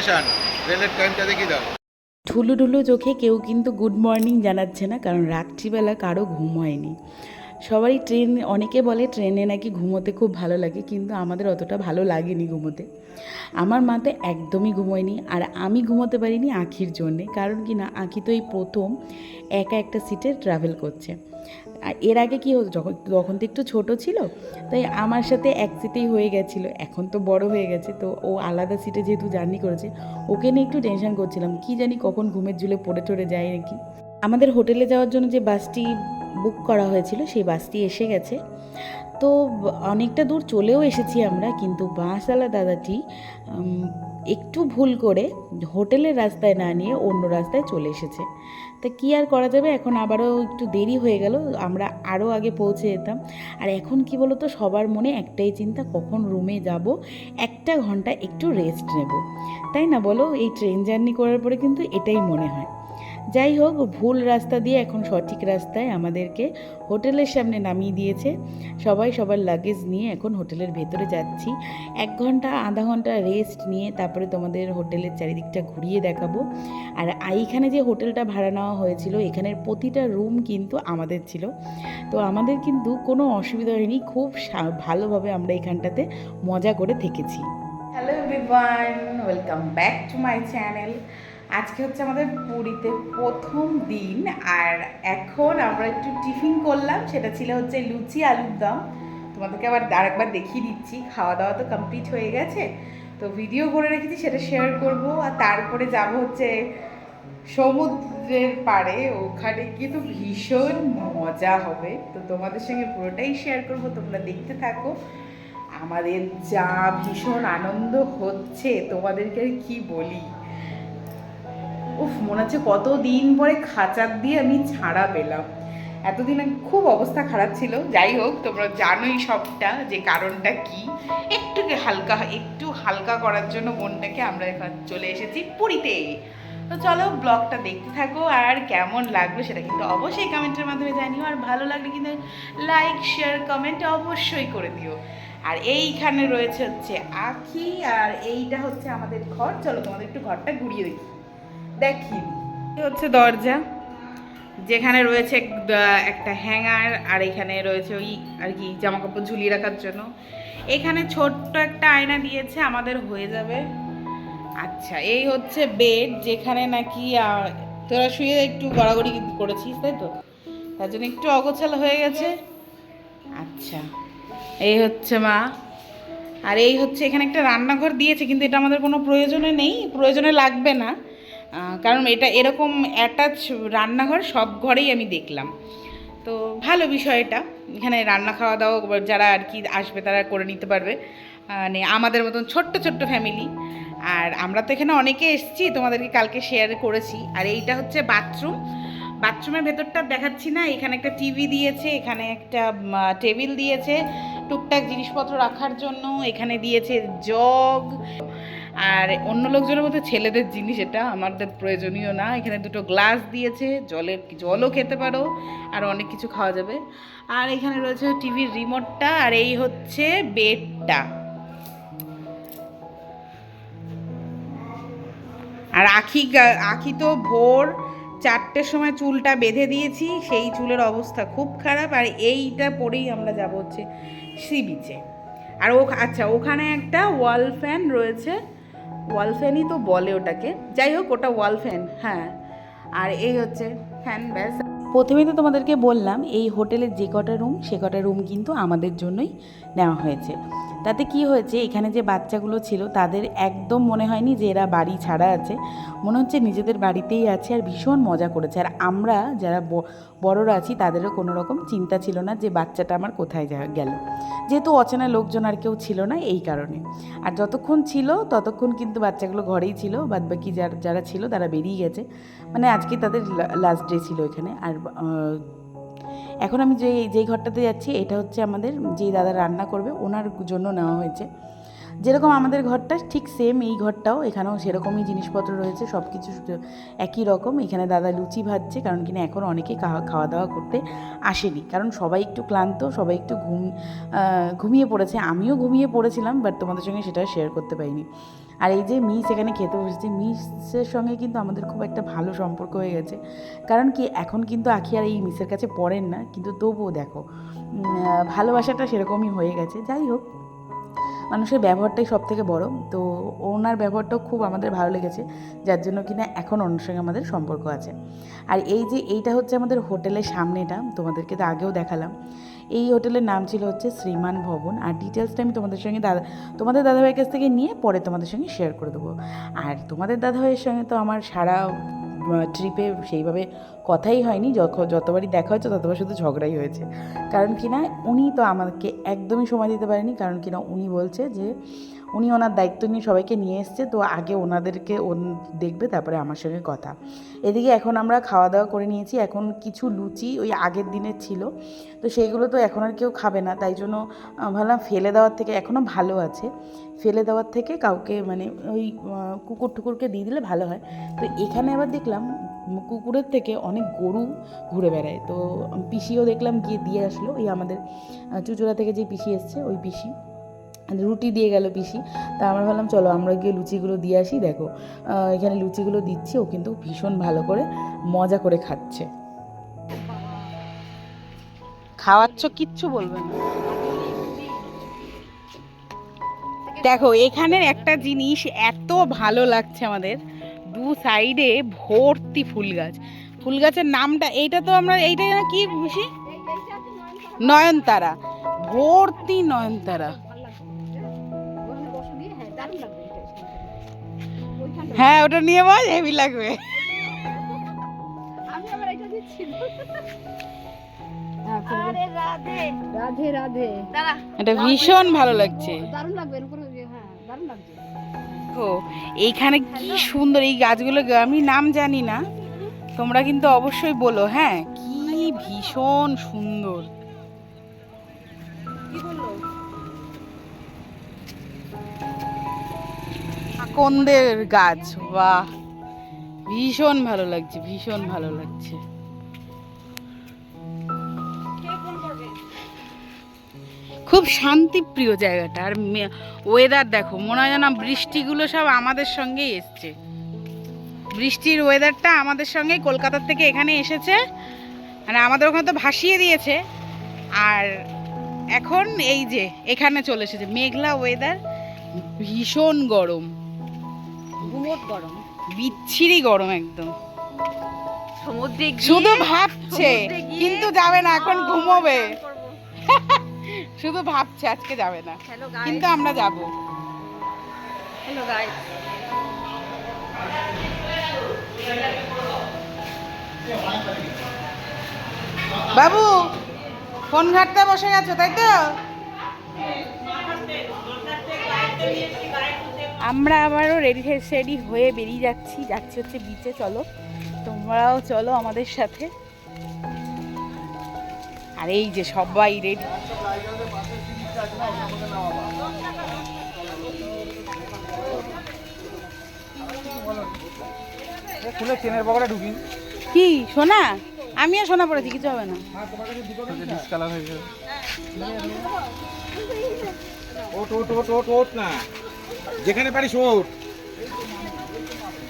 Station রেলের টাইমটা দেখি দাও। ঠুলু ঢুলু চোখে কেউ কিন্তু গুড মর্নিং জানাচ্ছে না, কারণ রাত্রিবেলা কারও ঘুম হয়নি। সবাই ট্রেন, অনেকে বলে ট্রেনে নাকি ঘুমোতে খুব ভালো লাগে, কিন্তু আমাদের অতটা ভালো লাগেনি ঘুমোতে। আমার মা তো একদমই ঘুমোয়নি, আর আমি ঘুমোতে পারিনি আঁখির জন্যে, কারণ কি না, আঁখি তো এই প্রথম একা একটা সিটে ট্রাভেল করছে। আর এর আগে কী হতো, যখন, তখন তো একটু ছোট ছিল, তাই আমার সাথে এক সিটেই হয়ে গেছিল, এখন তো বড় হয়ে গেছে, তো ও আলাদা সিটে যেহেতু জার্নি করেছে, ওকে নিয়ে একটু টেনশন করছিলাম, কি জানি কখন ঘুমের ঝুলে পড়ে টড়ে যায় নাকি। আমাদের হোটেলে যাওয়ার জন্য যে বাসটি বুক করা হয়েছিল, সেই বাসটি এসে গেছে। তো অনেকটা দূর চলেও এসেছি আমরা, কিন্তু বাসওয়ালা দাদাটি একটু ভুল করে হোটেলের রাস্তায় না নিয়ে অন্য রাস্তায় চলে এসেছে। তা কী আর করা যাবে? এখন আবারও একটু দেরি হয়ে গেল, আমরা আরও আগে পৌঁছে যেতাম। আর এখন কি বলো তো সবার মনে একটাই চিন্তা, কখন রুমে যাব? একটা ঘণ্টা একটু রেস্ট নেব। তাই না বলো? এই ট্রেন জার্নি করার পরে কিন্তু এটাই মনে হয়। যাই হোক, ভুল রাস্তা দিয়ে এখন সঠিক রাস্তায় আমাদেরকে হোটেলের সামনে নামিয়ে দিয়েছে। সবাই সবার লাগেজ নিয়ে এখন হোটেলের ভেতরে যাচ্ছি। এক ঘণ্টা, আধা ঘণ্টা রেস্ট নিয়ে তারপরে তোমাদের হোটেলের চারিদিকটা ঘুরিয়ে দেখাবো। আর এইখানে যে হোটেলটা ভাড়া নেওয়া হয়েছিল, এখানের প্রতিটা রুম কিন্তু আমাদের ছিল। তো আমাদের কিন্তু কোনো অসুবিধা হয়নি, খুব ভালোভাবে আমরা এখানটাতে মজা করে থেকেছি। Hello everyone welcome back to my channel আজকে হচ্ছে আমাদের পুরীতে প্রথম দিন, আর এখন আমরা একটু টিফিন করলাম, সেটা ছিল হচ্ছে লুচি আলুর দম। তোমাদেরকে আবার আরেকবার দেখিয়ে দিচ্ছি খাওয়া দাওয়া তো কমপ্লিট হয়ে গেছে। তো ভিডিও করে রেখেছি, সেটা শেয়ার করব, আর তারপরে যাব হচ্ছে সমুদ্রের পাড়ে, ওখানে গিয়ে তো ভীষণ মজা হবে। তো তোমাদের সঙ্গে পুরোটাই শেয়ার করব, তোমরা দেখতে থাকো। আমাদের যা ভীষণ আনন্দ হচ্ছে, তোমাদেরকে আর কি বলি? উফ, মনে হচ্ছে কত দিন পরে খাঁচার দিয়ে আমি ছাড়া পেলাম। এতদিন খুব অবস্থা খারাপ ছিল। যাই হোক, তোমরা জানোই সবটা যে কারণটা কি। একটু হালকা একটু হালকা করার জন্য মনটাকে আমরা এখন চলে এসেছি পুরীতে। তো চলো ব্লগটা দেখতে থাকো আর কেমন লাগল সেটা কিন্তু অবশ্যই কমেন্টের মাধ্যমে জানিও। আর ভালো লাগলে কিন্তু লাইক শেয়ার কমেন্ট অবশ্যই করে দিও। আর এইখানে রয়েছে হচ্ছে আখি, আর এইটা হচ্ছে আমাদের ঘর। চলো তোমাদের একটু ঘরটা ঘুরিয়ে দেখি। দেখি হচ্ছে দরজা, যেখানে রয়েছে একটা হ্যাঙ্গার, আর এখানে রয়েছে ওই আর কি জামা কাপড় ঝুলিয়ে রাখার জন্য। এখানে ছোট্ট একটা আয়না দিয়েছে, আমাদের হয়ে যাবে। আচ্ছা এই হচ্ছে বেড যেখানে নাকি তোরা শুয়ে একটু গড়াগড়ি করেছিস, তাই তো? তার জন্য একটু অগোছাল হয়ে গেছে। আচ্ছা এই হচ্ছে মা। আর এই হচ্ছে, এখানে একটা রান্নাঘর দিয়েছে, কিন্তু এটা আমাদের কোনো প্রয়োজনে নেই, প্রয়োজনে লাগবে না। কারণ এটা এরকম অ্যাটাচ রান্নাঘর সব ঘরেই আমি দেখলাম। তো ভালো বিষয় এটা। এখানে রান্না খাওয়া দাওয়া যারা আর কি আসবে তারা করে নিতে পারবে। মানে আমাদের মতন ছোট্ট ছোট্ট ফ্যামিলি আর আমরা তো এখানে অনেকে এসেছি, তোমাদেরকে কালকে শেয়ার করেছি। আর এইটা হচ্ছে বাথরুম বাথরুমের ভেতরটা দেখাচ্ছি না। এখানে একটা টিভি দিয়েছে, এখানে একটা টেবিল দিয়েছে। টুকটাক জিনিসপত্র রাখার জন্য এখানে দিয়েছে জগ। আর অন্য লোকজনের মধ্যে ছেলেদের জিনিস, এটা আমাদের প্রয়োজনীয় না। এখানে দুটো গ্লাস দিয়েছে, জলের জলও খেতে পারো, আর অনেক কিছু খাওয়া যাবে। আর এখানে রয়েছে টিভির রিমোটটা, আর এই হচ্ছে বেডটা। আর আখি আখি তো ভোর চারটের সময় চুলটা বেঁধে দিয়েছি, সেই চুলের অবস্থা খুব খারাপ, আর এইটা পরেই আমরা যাব হচ্ছে সি বিচে। আর ও আচ্ছা ওখানে একটা ওয়াল ফ্যান রয়েছে ওয়াল ফ্যানই তো বলে ওটাকে। যাই হোক, ওটা ওয়াল ফ্যান হ্যাঁ। আর এই হচ্ছে ফ্যান ব্যাস। প্রথমেই তো তোমাদেরকে বললাম, এই হোটেলের যে কটা রুম, সে কটা রুম কিন্তু আমাদের জন্যই নেওয়া হয়েছে। তাতে কি হয়েছে, এখানে যে বাচ্চাগুলো ছিল, তাদের একদম মনে হয়নি যে এরা বাড়ি ছাড়া আছে। মনে হচ্ছে নিজেদের বাড়িতেই আছে আর ভীষণ মজা করেছে। আর আমরা যারা বড়রা আছি, তাদেরও কোনো রকম চিন্তা ছিল না যে বাচ্চাটা আমার কোথায় গেল। যেহেতু অচেনা লোকজন আর কেউ ছিল না এই কারণে। আর যতক্ষণ ছিল, ততক্ষণ কিন্তু বাচ্চাগুলো ঘরেই ছিল। বাদ বাকি যারা যারা ছিল, তারা বেরিয়ে গেছে। মানে আজকে তাদের লাস্ট ডে ছিল এখানে। আর এখন আমি যে যেই ঘরটাতে যাচ্ছি, এটা হচ্ছে আমাদের যে দাদা রান্না করবে, ওনার জন্য নেওয়া হয়েছে। যেরকম আমাদের ঘরটা, ঠিক সেম এই ঘরটাও, এখানেও সেরকমই জিনিসপত্র রয়েছে সব কিছু একই রকম। এখানে দাদা লুচি ভাজছে, কারণ কিনা এখন অনেকে খাওয়া দাওয়া করতে আসেনি। কারণ সবাই একটু ক্লান্ত, সবাই একটু ঘুম ঘুমিয়ে পড়েছে। আমিও ঘুমিয়ে পড়েছিলাম বাট তোমাদের সঙ্গে সেটা শেয়ার করতে পারিনি। আর এই যে মিস এখানে খেতে বসেছে, মিসের সঙ্গে কিন্তু আমাদের খুব একটা ভালো সম্পর্ক হয়ে গেছে। কারণ কি, এখন কিন্তু আখি আর এই মিসের কাছে পড়েন না, কিন্তু তবুও দেখো ভালোবাসাটা সেরকমই হয়ে গেছে। যাই হোক মানুষের ব্যবহারটাই সব থেকে বড়। তো ওনার ব্যবহারটাও খুব আমাদের ভালো লেগেছে, যার জন্য কিনা এখন ওনার সঙ্গে আমাদের সম্পর্ক আছে। আর এই যে এইটা হচ্ছে আমাদের হোটেলের সামনেটা, তোমাদেরকে তো আগেও দেখালাম। এই হোটেলের নাম ছিল হচ্ছে শ্রীমান ভবন। আর ডিটেলসটা আমি তোমাদের সঙ্গে দাদা, তোমাদের দাদাভাইয়ের কাছ থেকে নিয়ে পরে তোমাদের সঙ্গে শেয়ার করে দেবো। আর তোমাদের দাদাভাইয়ের সঙ্গে তো আমার সারা ট্রিপে সেইভাবে কথাই হয়নি। যতবারই দেখা হয়েছে, ততবার শুধু ঝগড়াই হয়েছে। কারণ কি না, উনি তো আমাকে একদমই সময় দিতে পারেনি। কারণ কি না, উনি বলছে যে উনি ওনার দায়িত্ব নিয়ে সবাইকে নিয়ে এসছে, তো আগে ওনাদেরকে ওন দেখবে, তারপরে আমার সঙ্গে কথা। এদিকে এখন আমরা খাওয়া দাওয়া করে নিয়েছি, এখন কিছু লুচি ওই আগের দিনের ছিল, তো সেইগুলো তো এখন আর কেউ খাবে না, তাই জন্য ভাবলাম ফেলে দেওয়ার থেকে এখনও ভালো আছে। ফেলে দেওয়ার থেকে কাউকে মানে ওই কুকুর টুকুরকে দিয়ে দিলে ভালো হয়। তো এখানে আবার দেখলাম কুকুরের থেকে অনেক গরু ঘুরে বেড়ায়, তো পিসিও দেখলাম গিয়ে দিয়ে আসলো ওই আমাদের চুচুড়া থেকে যে পিসি এসছে, ওই পিসি। রুটি দিয়ে গেল পিসি। তা আমরা ভাবলাম, চলো আমরা গিয়ে লুচিগুলো দিয়ে আসি, দেখো। এখানে লুচিগুলো দিচ্ছি, ও কিন্তু ভীষণ ভালো করে মজা করে খাচ্ছে। খাওয়াচ্ছ, কিচ্ছু বলবে না। দেখো, এখানের একটা জিনিস এত ভালো লাগছে আমাদের, দু সাইডে ভর্তি ফুল গাছ। ফুল গাছের নামটা, এইটা তো আমরা, এইটা কি বেশি নয়নতারা। ভর্তি নয়নতারা। হ্যাঁ ওটা নিয়ে বল হেভি লাগবে। রাধে। রাধে এটা ভীষণ ভালো লাগছে। দারুণ লাগবে এর উপরে হ্যাঁ দারুণ লাগছে। দেখো এইখানে কি সুন্দর এই গাছগুলো আমি নাম জানি না। তোমরা কিন্তু অবশ্যই বলো হ্যাঁ কি ভীষণ সুন্দর। আকন্দের গাছ বা ভীষণ ভালো লাগছে, ভীষণ ভালো লাগছে। খুব শান্তিপ্রিয় জায়গাটা, আর ওয়েদার দেখো, মনে হয় যেন বৃষ্টিগুলো সব আমাদের সঙ্গেই এসছে। বৃষ্টির ওয়েদারটা আমাদের সঙ্গে কলকাতার থেকে এখানে এসেছে মানে আমাদের ওখানে তো ভাসিয়ে দিয়েছে। আর এখন এই যে, এখানে চলে এসেছে, মেঘলা ওয়েদার ভীষণ গরম। ঘুমোট গরম। বিচ্ছিরি গরম একদম। সমুদ্রে শুধু ভাবছে কিন্তু যাবে না এখন ঘুমোবে। শুধু ভাবছে আজকে যাবে না। কিন্তু আমরা যাব। হ্যালো গাইস বাবু ফোন ঘাটতে বসে গেছো তাই তো? আমরা আবারও রেডি রেডি হয়ে বেরিয়ে যাচ্ছি। যাচ্ছি হচ্ছে বিচে চলো। তোমরাও চলো আমাদের সাথে। আর এই যে সবাই রেডি খুলে চেনের পকেটে ঢুকি। কি সোনা? আমিও সোনা পড়েছি কিছু হবে না। ডিসকালার হয়ে যাবে ওট ওট ওট ওট ওট না। যেখানে পারিস ওঠ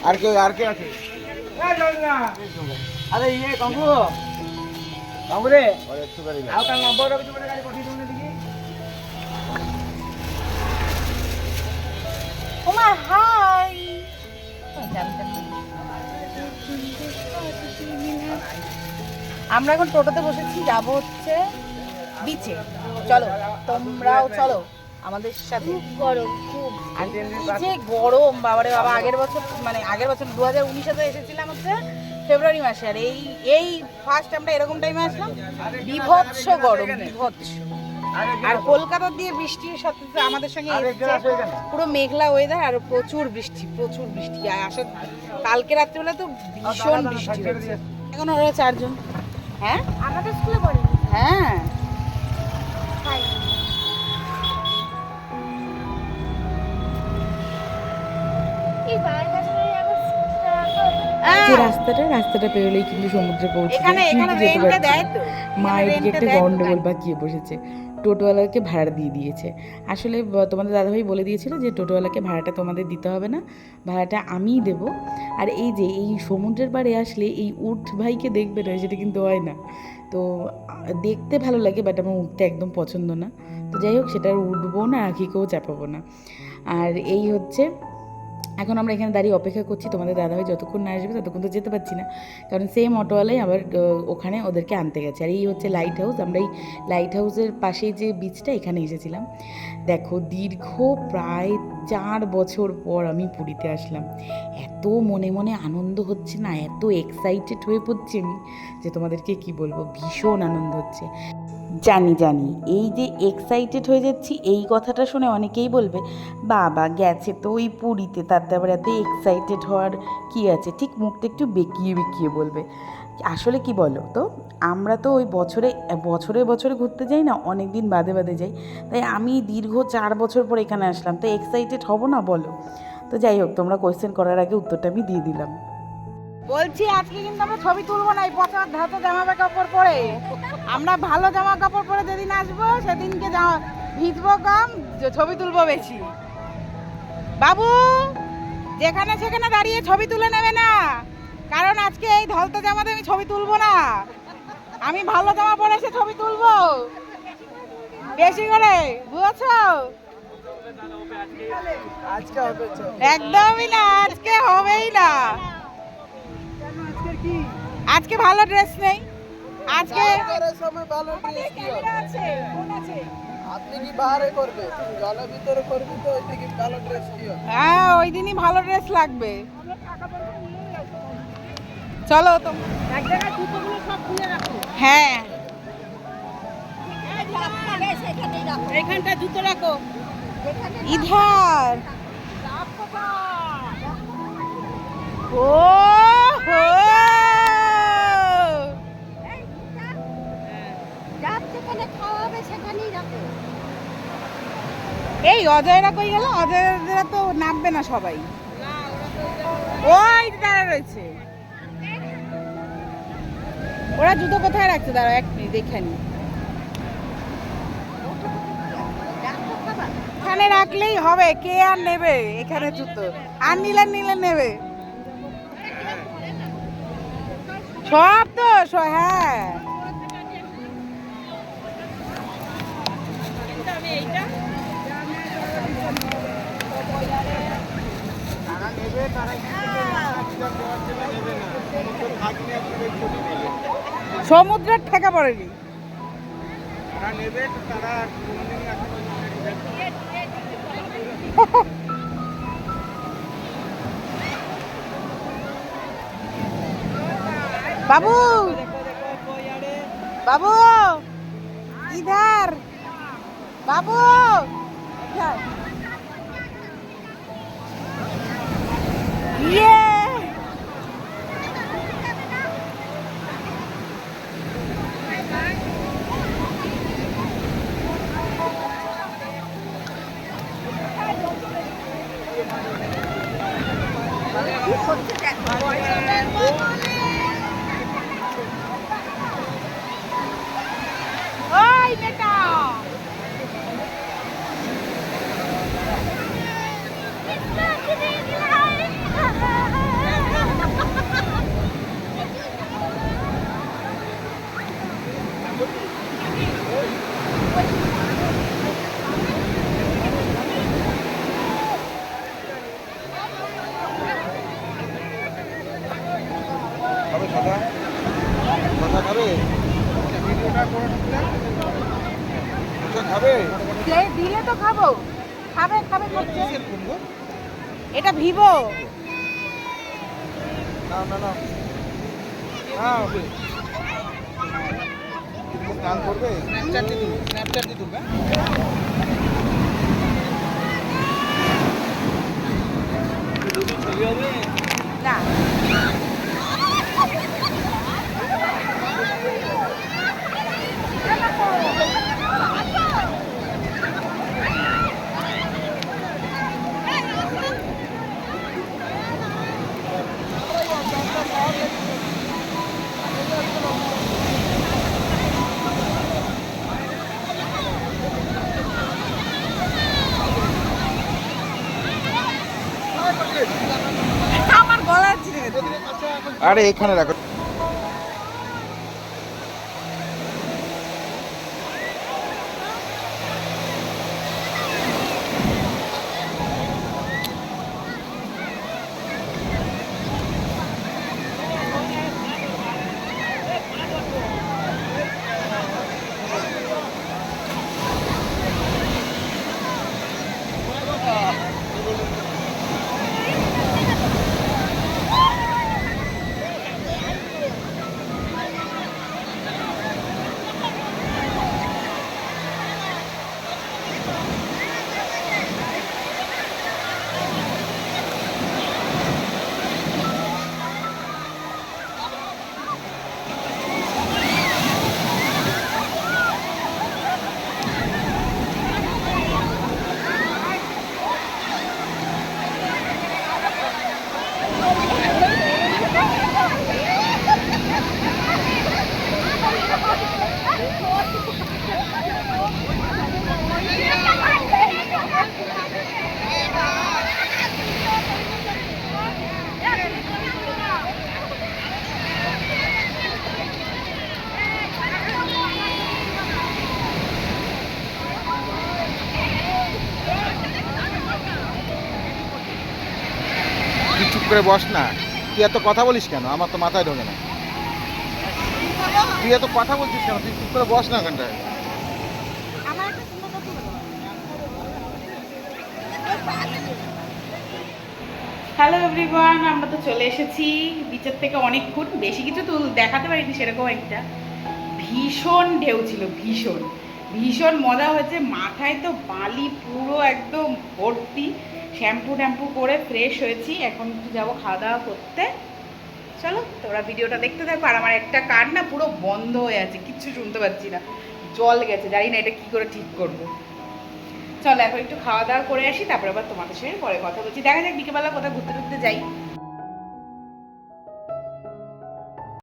আর কে আর কে আছে? আরে ইয়ে কঙ্কু কঙ্কু রে। আর কাল নম্বর কিছু করে গাড়ি পাঠিয়ে দেবো দেখি। হাই। আমরা এখন টোটোতে বসেছি যাব হচ্ছে বিচে চলো তোমরাও চলো আমাদের সাথে। গরম। যে গরম বাবারে বাবা। আগের বছর মানে আগের বছর দু হাজার উনিশে তো এসেছিলাম হচ্ছে ফেব্রুয়ারি মাসে। আর এই এই ফার্স্ট আমরা এরকম টাইমে আসলাম বিভৎস গরম বিভৎস। আর কলকাতা দিয়ে বৃষ্টির সাথে আমাদের সঙ্গে পুরো মেঘলা ওয়েদার আর প্রচুর বৃষ্টি প্রচুর বৃষ্টি। আর আসার কালকে রাত্রিবেলা তো ভীষণ বৃষ্টি এখন ওরা চারজন। হ্যাঁ? আমাদের স্কুলে পড়ে হ্যাঁ। যে রাস্তাটা রাস্তাটা পেরোলেই কিন্তু সমুদ্রে পৌঁছে যেতে পারছি না। দেয় মা এখানে এদিকে রেন্টে একটা গন্ডগোল গাড়ি। বাঁকিয়ে বসেছে। টোটোওয়ালাকে ভাড়া দিয়ে দিয়েছে। আসলে তোমাদের দাদাভাই বলে দিয়েছিল যে টোটোওয়ালাকে ভাড়াটা তোমাদের দিতে হবে না ভাড়াটা আমিই দেবো। আর এই যে এই সমুদ্রের পাড়ে আসলে এই উঠ ভাইকে দেখবে না সেটা কিন্তু হয় না। তো দেখতে ভালো লাগে বাট আমার উঠতে একদম পছন্দ না। তো যাই হোক সেটা উঠবো না আখিকেও চাপাবো না। আর এই হচ্ছে এখন আমরা এখানে দাঁড়িয়ে অপেক্ষা করছি, তোমাদের দাদাভাই যতক্ষণ না আসবে ততক্ষণ তো যেতে পারছি না। কারণ সেম অটোওয়ালাই আবার ওখানে ওদেরকে আনতে গেছে। আর এই হচ্ছে লাইট হাউস আমরা এই লাইট হাউসের পাশেই যে বিচটা এখানে এসেছিলাম। দেখো, দীর্ঘ প্রায় চার বছর পর আমি পুরীতে আসলাম। এত মনে মনে আনন্দ হচ্ছে না, এত এক্সাইটেড হয়ে পড়ছি আমি যে তোমাদেরকে কি বলব? ভীষণ আনন্দ হচ্ছে। জানি জানি। এই যে এক্সাইটেড হয়ে যাচ্ছি, এই কথাটা শুনে অনেকেই বলবে, বাবা, গেছে তো ওই পুরীতে। তাতে আবার এত এক্সাইটেড হওয়ার কি আছে? ঠিক মুখটা একটু বেঁকিয়ে বেঁকিয়ে বলবে। আসলে কি বলো তো, আমরা তো ওই বছরে বছরে বছরে ঘুরতে যাই না অনেক দিন বাদে বাদে যাই। তাই আমি দীর্ঘ চার বছর পর এখানে আসলাম। তো এক্সাইটেড হব না বলো? তো যাই হোক, তোমরা কোয়েশ্চেন করার আগে উত্তরটা আমি দিয়ে দিলাম। বলছি আজকে কিন্তু আমরা ছবি তুলবো না এই পচা ধাতো জামা কাপড় পরে। আমরা ভালো জামা কাপড় পরে যেদিন আসব সেদিনকে জামা ভিজবো কম যে ছবি তুলবো বেশি। বাবু যেখানে সেখানে দাঁড়িয়ে ছবি তুলে নেবে না। কারণ আজকে এই ধলতা জামাতে আমি ছবি তুলবো না। আমি ভালো জামা পরে এসে ছবি তুলবো। বেশি করে বুঝছ। একদমই না আজকে হবেই না। আজকে ভালো ড্রেস নেই। আজকে সময় ভালো ড্রেস কি হবে? আপনি কি বাইরে করবে? জলের ভিতরে করবি তো ওই থেকে ভালো ড্রেস কি হ্যাঁ ওই দিনই ভালো ড্রেস লাগবে। চলো তো। হ্যাঁ। এখানটা জুতো রাখো। ইধার। ও! এই অজয়রা কই গেল? অজয়রা তো নামবে না সবাই। ওই দাঁড়া রয়েছে। ওরা জুতো কোথায় রাখছে? দাঁড়া এক মিনিট, দেখে নি। এখানে রাখলেই হবে। কে আর নেবে এখানে জুতো? আর নিলে নিলে নেবে। সব তো হ্যাঁ। নেবে সমুদ্রের ঠেকা পড়েনি। বাবু! বাবু! ইধার! বাবু ইধার। ইয়ে ওই বেটা খাবে সাদা সাদা খাবে ভিডিওটা করে দিলে আচ্ছা খাবে দে দিলে তো খাব খাবে খাবে করছে কিসের ফোন গো? এটা ভিভো না না না না হবে গান করবে স্ন্যাপচ্যাট দিয়ে তুলবে স্ন্যাপচ্যাট দিয়ে তুলবে ছবি হবে না আরে এখানে রাখো। করে বস না। তুই এত কথা বলিস কেন? আমার তো মাথায় ঢোকে না। তুই এত কথা বলছিস কেন? তুই চুপ করে বস না ওখানটায়। হ্যালো এভরিওয়ান আমরা তো চলে এসেছি বিচের থেকে অনেকক্ষণ। বেশি কিছু তো দেখাতে পারিনি সেরকম একটা। ভীষণ ঢেউ ছিল ভীষণ। ভীষণ মজা হয়েছে। মাথায় তো বালি পুরো একদম ভর্তি। শ্যাম্পু ট্যাম্পু করে ফ্রেশ হয়েছি। এখন একটু যাব খাওয়া দাওয়া করতে। চলো তোরা ভিডিওটা দেখতে থাকো। আর আমার একটা কান না পুরো বন্ধ হয়ে আছে, কিচ্ছু শুনতে পাচ্ছি না। জল গেছে, জানি না এটা কি করে ঠিক করব। চলো, এখন একটু খাওয়া দাওয়া করে আসি, তারপরে আবার তোমাদের সঙ্গে পরে কথা বলছি। দেখা যাক, বিকেলবেলা কোথাও ঘুরতে টুরতে যাই।